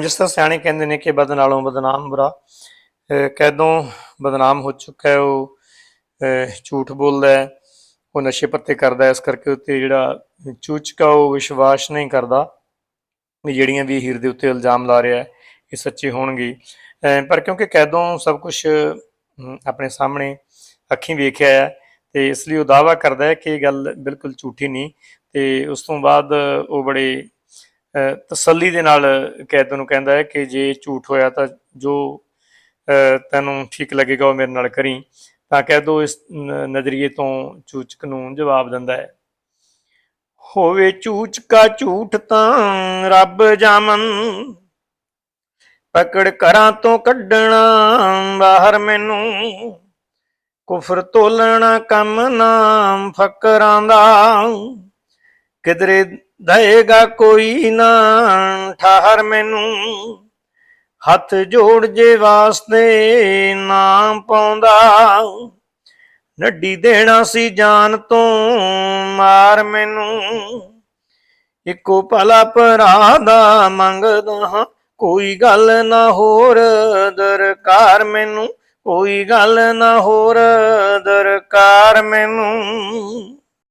ਜਿਸ ਤਰ੍ਹਾਂ ਸਿਆਣੇ ਕਹਿੰਦੇ ਨੇ ਕਿ ਬਦ ਨਾਲੋਂ ਬਦਨਾਮ ਬੁਰਾ ਕੈਦੋਂ ਬਦਨਾਮ ਹੋ ਚੁੱਕਾ ਹੈ ਉਹ ਝੂਠ ਬੋਲਦਾ ਹੈ, ਉਹ ਨਸ਼ੇ ਪੱਤੇ ਕਰਦਾ ਹੈ, ਇਸ ਕਰਕੇ ਉੱਤੇ ਜਿਹੜਾ ਚੂਚਕਾ ਉਹ ਵਿਸ਼ਵਾਸ ਨਹੀਂ ਕਰਦਾ ਵੀ ਜਿਹੜੀਆਂ ਵੀ ਹੀਰ ਦੇ ਉੱਤੇ ਇਲਜ਼ਾਮ ਲਾ ਰਿਹਾ ਹੈ, ਇਹ ਸੱਚੇ ਹੋਣਗੇ। ਪਰ ਕਿਉਂਕਿ ਕੈਦੋਂ ਸਭ ਕੁਝ ਆਪਣੇ ਸਾਹਮਣੇ ਅੱਖੀਂ ਵੇਖਿਆ ਹੈ, ਤੇ ਇਸ ਲਈ ਉਹ ਦਾਵਾ ਕਰਦਾ ਹੈ ਕਿ ਇਹ ਗੱਲ ਬਿਲਕੁਲ ਝੂਠੀ ਨਹੀਂ, ਤੇ ਉਸ ਤੋਂ ਬਾਅਦ ਉਹ ਬੜੇ ਤਸੱਲੀ ਦੇ ਨਾਲ ਕੈਦ ਨੂੰ ਕਹਿੰਦਾ ਹੈ ਕਿ ਜੇ ਝੂਠ ਹੋਇਆ ਤਾਂ ਜੋ ਤੈਨੂੰ ਠੀਕ ਲੱਗੇਗਾ ਉਹ ਮੇਰੇ ਨਾਲ ਕਰੀ, ਤਾਂ ਕੈਦੋ ਇਸ ਨਜ਼ਰੀਏ ਤੋਂ ਚੂਚਕ ਨੂੰ ਜਵਾਬ ਦਿੰਦਾ ਹੈ। ਹੋਵੇ ਚੂਚਕਾ ਝੂਠ ਤਾਂ ਰੱਬ ਜਾਮਨ, ਪਕੜ ਕਰਾਂ ਤੋਂ ਕੱਢਣਾ, ਬਾਹਰ ਮੈਨੂੰ ਕੁਫਰ ਤੋਲਣਾ ਕੰਮ ਨਾਮ ਫਕਰਾਂ ਦਾ ਕਿਧਰੇ ਦਏਗਾ ਕੋਈ ਨਾ, ਠਾਹਰ ਮੈਨੂੰ। ਹੱਥ ਜੋੜ ਜੇ ਵਾਸਤੇ ਨਾ ਪਾਉਂਦਾ। ਨੱਡੀ ਦੇਣਾ ਸੀ ਜਾਨ ਤੋਂ, ਮਾਰ ਮੈਨੂੰ। ਇੱਕੋ ਭਲਾ ਭਰਾ ਦਾ ਮੰਗਦਾ ਹਾਂ, ਕੋਈ ਗੱਲ ਨਾ ਹੋਰ, ਦਰਕਾਰ ਮੈਨੂੰ। ਕੋਈ ਗੱਲ ਨਾ ਹੋਰ, ਦਰਕਾਰ ਮੈਨੂੰ।